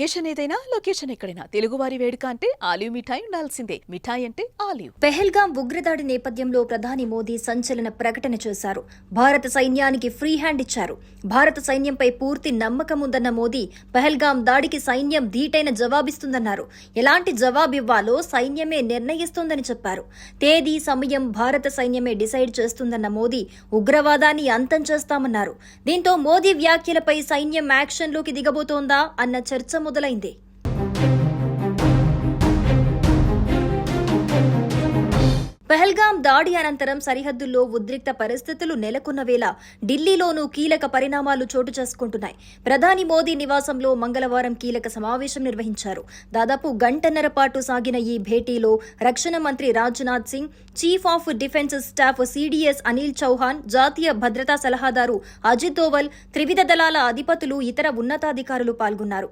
Location ఏదైనా location ఎక్కడైనా. తెలుగువారి వేడుక అంటే ఆలివ్ మిఠాయి ఉండాల్సిందే. మిఠాయి అంటే ఆలివ్. పెహల్గాం ఉగ్రదాడి నేపథ్యంలో ప్రధాని మోదీ సంచలన ప్రకటన చేశారు. భారత సైన్యానికి ఫ్రీ హ్యాండ్ ఇచ్చారు. భారత సైన్యంపై పూర్తి నమ్మకం ఉందన్న మోదీ పెహల్గాం దాడికి సైన్యం ధీటైన జవాబిస్తుందన్నారు. ఎలాంటి జవాబివ్వాలో సైన్యమే నిర్ణయిస్తోందని చెప్పారు. తేదీ సమయం భారత సైన్యమే డిసైడ్ చేస్తుందన్న మోదీ ఉగ్రవాదాన్ని అంతం చేస్తామన్నారు. దీంతో మోదీ వ్యాఖ్యలపై సైన్యం యాక్షన్లోకి దిగబోతోందా అన్న చర్చ మొదలైంది. పహల్గాం దాడి అనంతరం సరిహద్దుల్లో ఉద్రిక్త పరిస్థితులు నెలకొన్న వేళ ఢిల్లీలోనూ కీలక పరిణామాలు చోటు చేసుకుంటున్నాయి. ప్రధాని మోదీ నివాసంలో మంగళవారం కీలక సమావేశం నిర్వహించారు. దాదాపు గంటన్నర పాటు సాగిన ఈ భేటీలో రక్షణ మంత్రి Rajnath Singh chief of defence staff CDS Anil Chauhan జాతీయ భద్రతా సలహాదారు అజిత్ దోవల్ త్రివిధ దళాల అధిపతులు ఇతర ఉన్నతాధికారులు పాల్గొన్నారు.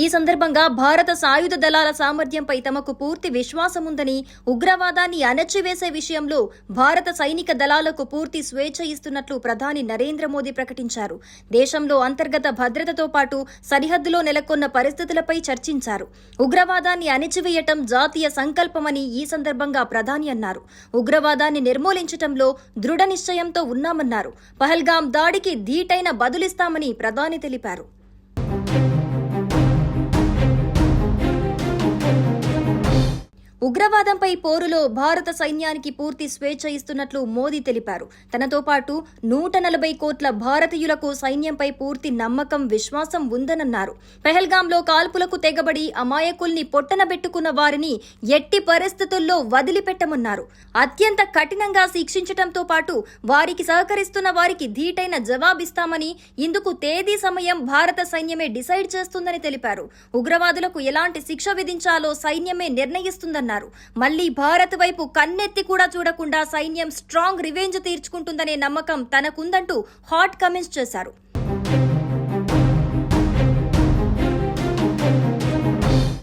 ఈ సందర్భంగా భారత సాయుధ దళాల సామర్థ్యంపై తమకు పూర్తి విశ్వాసముందని ఉగ్రవాదాన్ని అణచివేసే విషయంలో భారత సైనిక దళాలకు పూర్తి స్వేచ్ఛ ఇస్తున్నట్లు ప్రధాని నరేంద్ర మోదీ ప్రకటించారు. దేశంలో అంతర్గత భద్రతతో పాటు సరిహద్దులో నెలకొన్న పరిస్థితులపై చర్చించారు. ఉగ్రవాదాన్ని అణిచివేయటం జాతీయ సంకల్పమని ఈ సందర్భంగా ప్రధాని అన్నారు. ఉగ్రవాదాన్ని నిర్మూలించటంలో దృఢ నిశ్చయంతో ఉన్నామన్నారు. పహల్గాం దాడికి ధీటైన బదులిస్తామని ప్రధాని తెలిపారు. ఉగ్రవాదంపై పోరులో భారత సైన్యానికి పూర్తి స్వేచ్ఛ ఇస్తున్నట్లు మోదీ తెలిపారు. తనతో పాటు నూట నలభై కోట్ల భారతీయులకు సైన్యంపై పూర్తి నమ్మకం విశ్వాసం ఉందనన్నారు. పెహల్గాంలో కాల్పులకు తెగబడి అమాయకుల్ని పొట్టనబెట్టుకున్న వారిని ఎట్టి పరిస్థితుల్లో వదిలిపెట్టమన్నారు. అత్యంత కఠినంగా శిక్షించటంతో పాటు వారికి సహకరిస్తున్న వారికి ధీటైన జవాబిస్తామని ఇందుకు తేదీ సమయం భారత సైన్యమే డిసైడ్ చేస్తుందని తెలిపారు. ఉగ్రవాదులకు ఎలాంటి శిక్ష విధించాలో సైన్యమే నిర్ణయిస్తుందన్నారు. మళ్ళీ భారత్ వైపు కన్నెత్తి కూడా చూడకుండా సైన్యం స్ట్రాంగ్ రివెంజ్ తీర్చుకుంటుందనే నమ్మకం తనకుందంటూ హాట్ కమెంట్స్ చేశారు.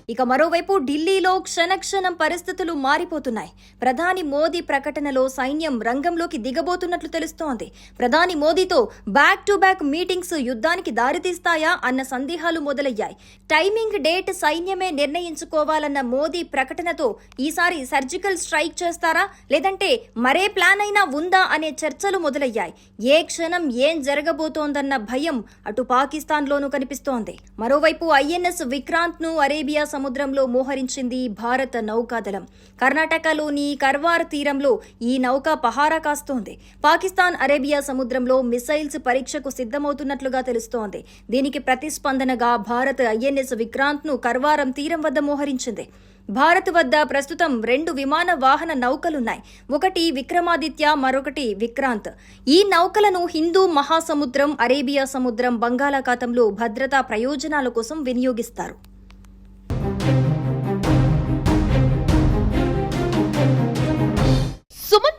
ఇక మరోవైపు ఢిల్లీలో క్షణక్షణం పరిస్థితులు మారిపోతున్నాయి. ప్రధాని మోదీ ప్రకటనలో సైన్యం రంగంలోకి దిగబోతున్నట్లు తెలుస్తోంది. ప్రధాని మోదీతో బ్యాక్ టు బ్యాక్ మీటింగ్స్ యుద్ధానికి దారితీస్తాయా అన్న సందేహాలు మొదలయ్యాయి. టైమింగ్ డేట్ సైన్యమే నిర్ణయించుకోవాలన్న మోదీ ప్రకటనతో ఈసారి సర్జికల్ స్ట్రైక్ చేస్తారా? లేదంటే మరే ప్లాన్ అయినా ఉందా అనే చర్చలు మొదలయ్యాయి. ఏ క్షణం ఏం జరగబోతోందన్న భయం అటు పాకిస్తాన్లోనూ కనిపిస్తోంది. మరోవైపు ఐఎన్ఎస్ విక్రాంత్ను అరేబియా సముద్రంలో మోహరించింది భారత నౌకాదళం. కర్ణాటకలోని కర్వార్ తీరంలో ఈ నౌక పహారా కాస్తోంది. పాకిస్తాన్ అరేబియా సముద్రంలో మిసైల్స్ పరీక్షకు సిద్ధమవుతున్నట్లుగా తెలుస్తోంది. దీనికి ప్రతిస్పందనగా భారత్ ఐఎన్ఎస్ విక్రాంత్ను కర్వారం తీరం వద్ద మోహరించింది. భారత్ వద్ద ప్రస్తుతం రెండు విమాన వాహన నౌకలున్నాయి. ఒకటి విక్రమాదిత్య మరొకటి విక్రాంత్. ఈ నౌకలను హిందూ మహాసముద్రం అరేబియా సముద్రం బంగాళాఖాతంలో భద్రతా ప్రయోజనాల కోసం వినియోగిస్తారు.